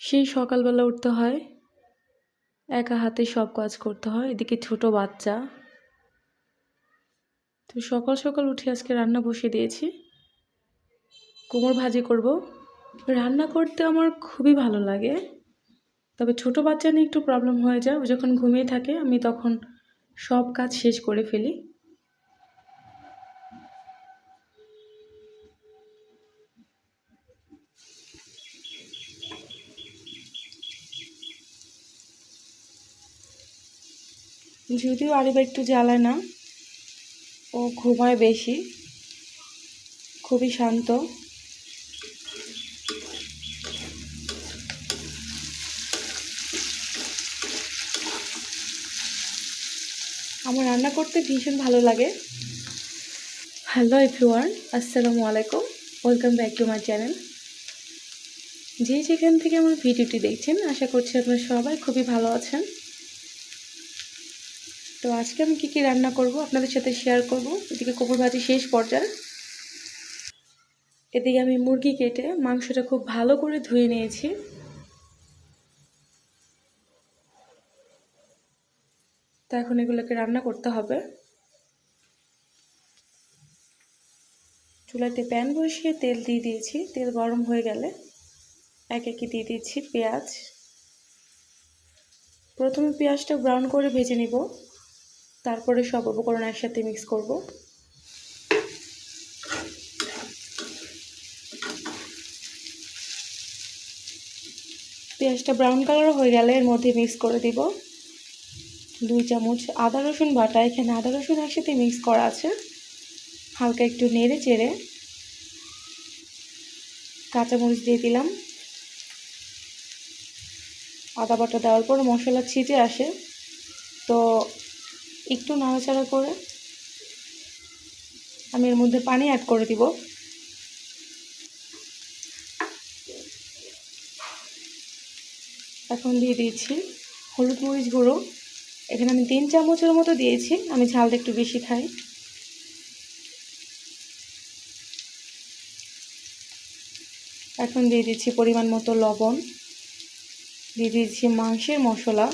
সেই সকালবেলা উঠতে হয়। একা হাতে সব কাজ করতে হয়। এদিকে ছোট বাচ্চা। তো সকাল সকাল উঠে আজকে রান্না বসিয়ে দিয়েছি। কোমর ভাজি করব। রান্না করতে আমার খুবই ভালো লাগে। তবে ছোট বাচ্চা নিয়ে একটু প্রবলেম হয়ে যায়। ও যখন ঘুমিয়ে থাকে, আমি তখন সব কাজ শেষ করে ফেলি। যদিও আরিবা একটু জ্বালায় না। ও ঘুমায় বেশি। খুবই শান্ত। আমার রান্না করতে ভীষণ ভালো লাগে। হ্যালো এভরিওয়ান, আসসালামু আলাইকুম। Welcome back to my channel. যে যেখান থেকে আমার ভিডিওটি দেখছেন, আশা করছি আপনারা সবাই খুবই ভালো আছেন। তো আজকে আমি কী কী রান্না করব আপনাদের সাথে শেয়ার করব। এদিকে কোপর ভাজি শেষ পর্যায়ে। এদিকে আমি মুরগি কেটে মাংসটা খুব ভালো করে ধুয়ে নিয়েছি। তা এখন এগুলোকে রান্না করতে হবে। চুলাতে প্যান বসিয়ে তেল দিয়ে দিয়েছি। তেল গরম হয়ে গেলে এক একে দিয়ে দিচ্ছি পেঁয়াজ। প্রথমে পেঁয়াজটা ব্রাউন করে ভেজে নিব। তারপরে সব উপকরণ একসাথে মিক্স করব। পেঁয়াজটা ব্রাউন কালার হয়ে গেলে এর মধ্যে মিক্স করে দিব। দুই চামচ আদা রসুন বাটা, এখানে আদা রসুন একসাথে মিক্স করা আছে। হালকা একটু নেড়ে চেড়ে কাঁচামরিচ দিয়ে দিলাম। আদা বাটা দেওয়ার পর মশলা ছিটে আসে। তো একটু নাড়াচাড়া করে আমি এর মধ্যে পানি অ্যাড করে দিব। এখন দিয়ে দিয়েছি হলুদ মরিচ গুঁড়ো। এখানে আমি তিন চামচের মতো দিয়েছি, আমি ঝালটা একটু বেশি খাই। এখন দিয়ে দিচ্ছি পরিমাণ মতো লবণ। দিয়ে দিয়েছি মাংসের মশলা।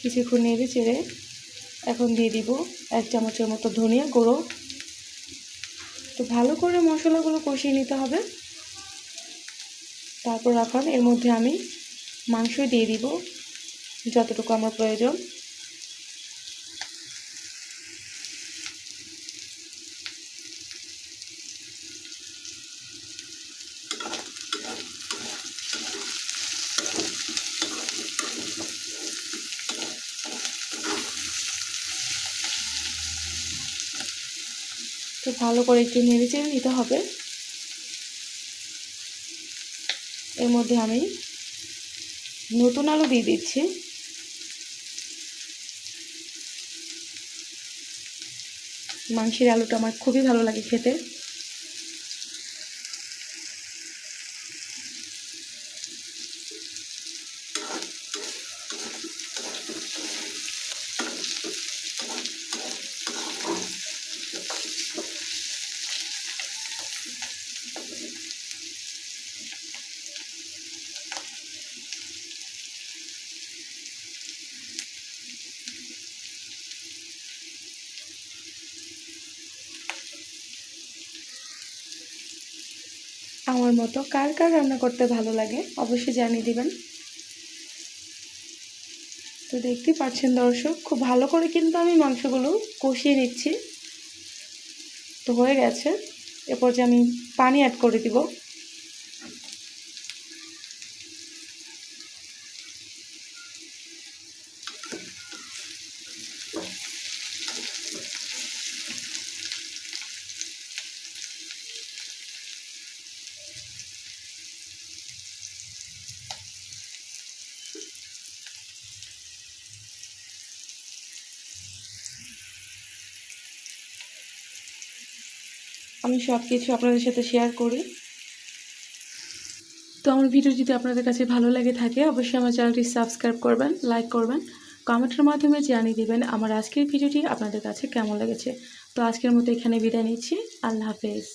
কিছুক্ষণ নেড়ে চেড়ে এখন দিয়ে দিব এক চামচের মতো ধনিয়া গুঁড়ো। তো ভালো করে মশলাগুলো কষিয়ে নিতে হবে। তারপর এখন এর মধ্যে আমি মাংস দিয়ে দিব, যতটুকু আমার প্রয়োজন। তো ভালো করে একটু নেড়ে চেড়ে নিতে হবে। এর মধ্যে আমি নতুন আলু দিয়ে দিচ্ছি। মাংসের আলুটা আমার খুবই ভালো লাগে খেতে। আমার মতো কার কার রান্না করতে ভালো লাগে অবশ্যই জানিয়ে দিবেন। তো দেখতে পাচ্ছেন দর্শক, খুব ভালো করে কিন্তু আমি মাংসগুলো কষিয়ে নিচ্ছি। তো হয়ে গেছে। এরপর যে আমি পানি অ্যাড করে দিব। আমি সব কিছু আপনাদের সাথে শেয়ার করি। তো আমার ভিডিও যদি আপনাদের কাছে ভালো লাগে থাকে, অবশ্যই আমার চ্যানেলটি সাবস্ক্রাইব করবেন লাইক করবেন কমেন্টের মাধ্যমে জানিয়ে দেবেন আমার আজকের ভিডিওটি আপনাদের কাছে কেমন লেগেছে। তো আজকের মতো এখানে বিদায় নিচ্ছি। আল্লাহ হাফেজ।